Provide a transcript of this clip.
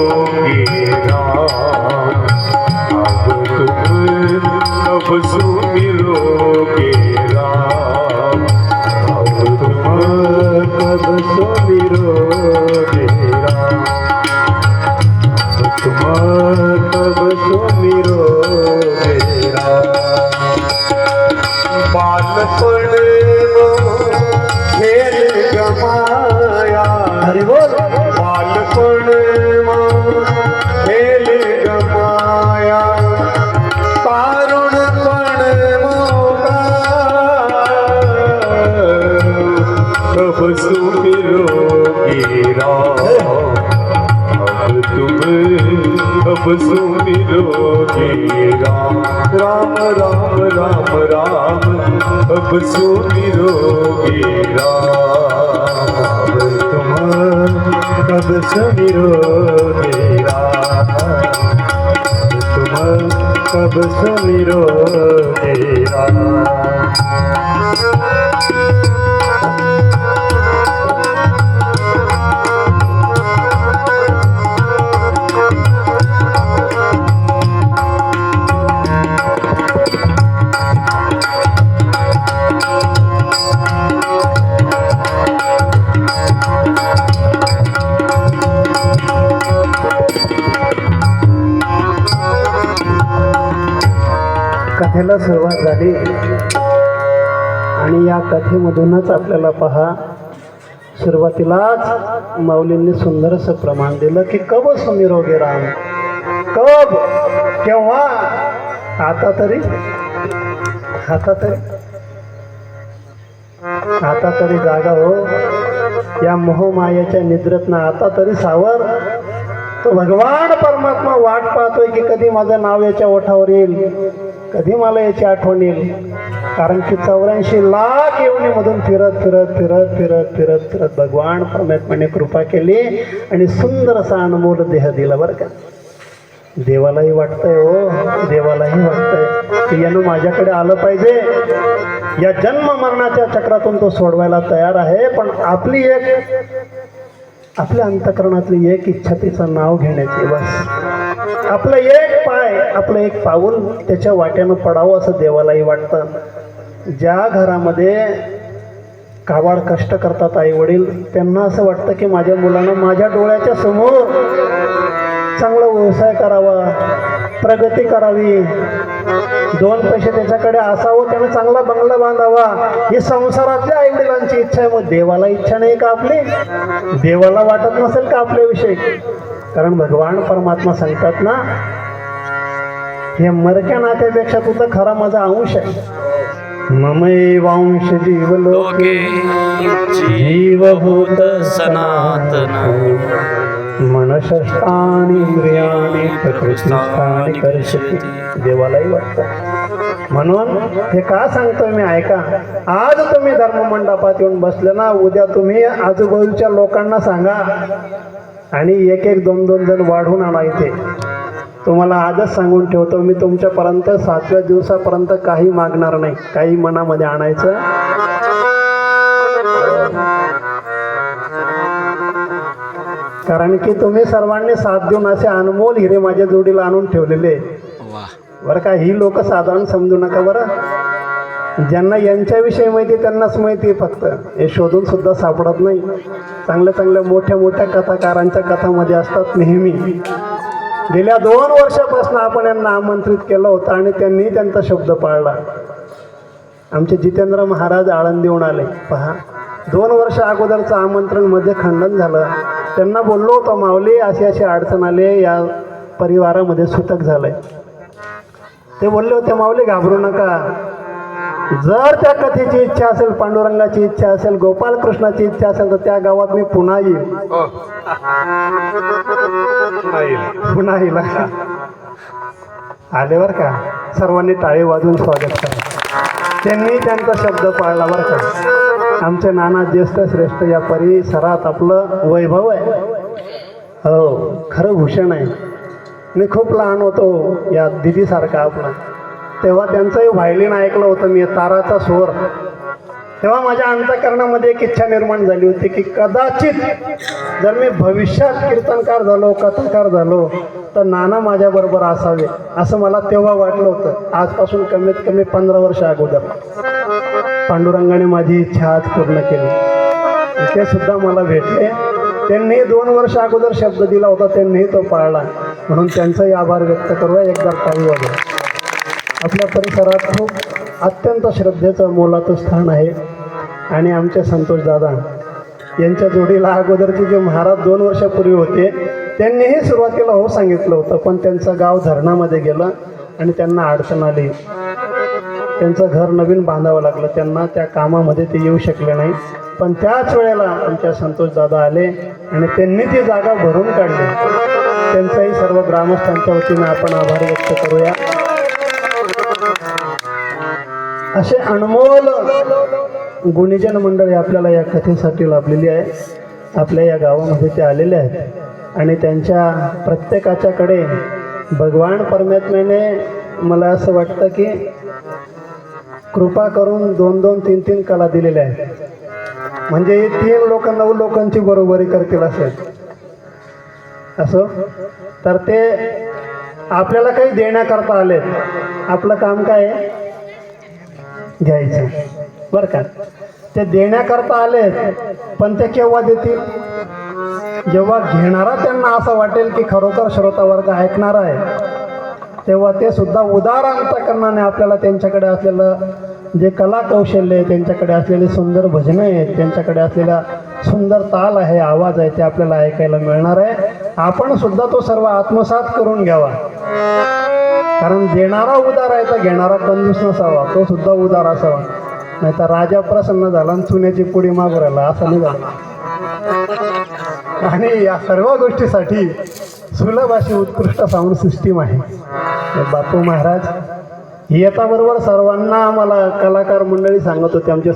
राम अब तुम कब सुमिरोगी राम अब तुम कब सुमिरोगे राम राम राम राम राम अब सुमिरोगे राम। अब तुम कब सुमिरोगे राम तुम कब सुमिरोगे राम। कथेला सुरुवात झाली. आणि या कथेमधूनच आपल्याला पहा सुरुवातीलाच माऊलींनी सुंदरसं प्रमाण दिलं की कब सुनिरोगी राम? कब? केव्हा? आता तरी? आता तरी? आता तरी जागा हो. या मोहमायाच्या निद्रेतनं आता तरी सावर. तो भगवान परमात्मा वाट पाहतोय की कधी माझं नाव याच्या ओठावर येईल. कधी मला याची आठवण येईल? कारण की चौऱ्याऐंशी लाख येवणीमधून फिरत फिरत फिरत फिरत फिरत फिरत भगवान परमात्माने कृपा केली आणि सुंदर असा अनमोल देह दिला बरं का. देवालाही वाटतंय हो देवालाही वाटतंय. की यानं माझ्याकडे आलं पाहिजे. या जन्म मरणाच्या चक्रातून तो सोडवायला तयार आहे पण आपली एक आपल्या अंतकरणातली एक इच्छा तिचं नाव घेण्याची बस. आपलं एक पाय आपलं एक पाऊल त्याच्या वाट्यानं पडावं असं देवालाही वाटतं. ज्या घरामध्ये कावाड कष्ट करतात आई वडील त्यांना असं वाटतं की माझ्या मुलानं माझ्या डोळ्याच्या समोर चांगला व्यवसाय करावा प्रगती करावी. दोन पैसे त्याच्याकडे असावं त्यानं चांगला बंगला बांधावा. ही संसारातल्या आई वडिलांची इच्छा आहे मग देवाला इच्छा नाही का आपली? देवाला वाटत नसेल का आपल्याविषयी? कारण भगवान परमात्मा सांगतात ना हे मरक्या नात्यापेक्षा तुझा खरा माझा अंश आहे. ममई वांश जीव लोके जीवभूत सनातन। मनशस्तानी कर्षती देवालाही वाटतं. म्हणून हे का सांगतोय मी ऐका. आज तुम्ही धर्ममंडपात येऊन बसले ना उद्या तुम्ही आजूबाजूच्या लोकांना सांगा आणि एक एक दोन दोन जण वाढून आणा इथे. तुम्हाला आजच सांगून ठेवतो मी तुमच्यापर्यंत सातव्या दिवसापर्यंत काही मागणार नाही. काही मनामध्ये आणायचं. कारण की तुम्ही सर्वांनी साथ देऊन असे अनमोल हिरे माझ्या जोडीला आणून ठेवलेले. बरं का ही लोक साधारण समजू नका बरं. ज्यांना यांच्याविषयी माहिती त्यांनाच माहिती आहे फक्त. हे शोधून सुद्धा सापडत नाही. चांगल्या चांगल्या मोठ्या मोठ्या कथाकारांच्या कथामध्ये असतात नेहमी. गेल्या दोन वर्षापासून आपण यांना आमंत्रित केलं होतं आणि त्यांनी त्यांचा शब्द पाळला. आमचे जितेंद्र महाराज आळंदीहून आले. पहा दोन वर्ष अगोदरचं आमंत्रणमध्ये खंडन झालं. त्यांना बोललो होतो माऊली अशी अशी अडचण आले या परिवारामध्ये सुतक झालंय. ते बोलले होते माऊली घाबरू नका. जर त्या कथेची इच्छा असेल पांडुरंगाची इच्छा असेल गोपालकृष्णाची इच्छा असेल तर त्या गावात मी पुन्हा येईल पुन्हा येईल आले बरं का? सर्वांनी टाळी वाजवून स्वागत करा. त्यांनी त्यांचा शब्द पाळला बरं का? आमचे नाना ज्येष्ठ श्रेष्ठ या परिसरात आपलं वैभव आहे. हो खरं भूषण आहे. मी खूप लहान होतो या दिदीसारखा आपला. तेव्हा त्यांचंही व्हायलिन ऐकलं होतं मी ताराचा स्वर. तेव्हा माझ्या अंतकरणामध्ये एक इच्छा निर्माण झाली होती की कदाचित जर मी भविष्यात कीर्तनकार झालो कथाकार झालो तर नाना माझ्याबरोबर असावे असं मला तेव्हा वाटलं होतं. आजपासून कमीत कमी पंधरा वर्ष अगोदर. पांडुरंगाने माझी इच्छा आज पूर्ण केली. ते सुद्धा मला भेटले. त्यांनी दोन वर्ष अगोदर शब्द दिला होता त्यांनीही तो पाळला. म्हणून त्यांचाही आभार व्यक्त करूया. एकदा काही वाजवा आपल्या परिसरात खूप अत्यंत श्रद्धेचं मोलाचं स्थान आहे. आणि आमचे संतोष दादा यांच्या जोडीला अगोदरचे जे महाराज दोन वर्षापूर्वी होते त्यांनीही सुरुवातीला हो सांगितलं होतं पण त्यांचं गाव धरणामध्ये गेलं आणि त्यांना अडचण आली. त्यांचं घर नवीन बांधावं लागलं. त्यांना त्या कामामध्ये ते येऊ शकले नाही. पण त्याच वेळेला आमच्या संतोष दादा आले आणि त्यांनी ती जागा भरून काढली. त्यांचाही सर्व ग्रामस्थांच्या वतीनं आपण आभार व्यक्त करूया. असे अनमोल गुणीजन मंडळी आपल्याला या कथेसाठी लाभलेली आहे. आपल्या या गावामध्ये ते आलेले आहेत. आणि त्यांच्या प्रत्येकाच्याकडे भगवान परमात्म्याने मला असं वाटतं की कृपा करून दोन दोन तीन तीन कला दिलेल्या आहेत. म्हणजे हे तीन लोक नऊ लोकांची बरोबरी करतील असेल असो? तर ते आपल्याला काही देण्याकरता आलेत. आपलं काम काय आहे? घ्यायचं. बरं का? ते देण्याकरता आले पण ते केव्हा देतील? जेव्हा घेणारा त्यांना असं वाटेल की खरोखर श्रोता वर्ग ऐकणार आहे तेव्हा ते सुद्धा उदार अंतकरणाने आपल्याला त्यांच्याकडे असलेलं जे कला कौशल्य आहे त्यांच्याकडे असलेली सुंदर भजनं आहेत त्यांच्याकडे असलेला सुंदर ताल आहे आवाज आहे ते आपल्याला ऐकायला मिळणार आहे. आपण सुद्धा तो सर्व आत्मसात करून घ्यावा. कारण देणारा उदार आहे तर घेणारा कंजूस नसावा तो सुद्धा उदार असावा. नाही तर राजा प्रसन्न झाला आणि चुन्याची पुडी मागू राहिला. असं नाही झालं. आणि या सर्व गोष्टीसाठी सुलभ अशी उत्कृष्ट साऊंड सिस्टीम आहे. बापू महाराज येता बरोबर सर्वांना आम्हाला कलाकार मंडळी सांगत होते आमचे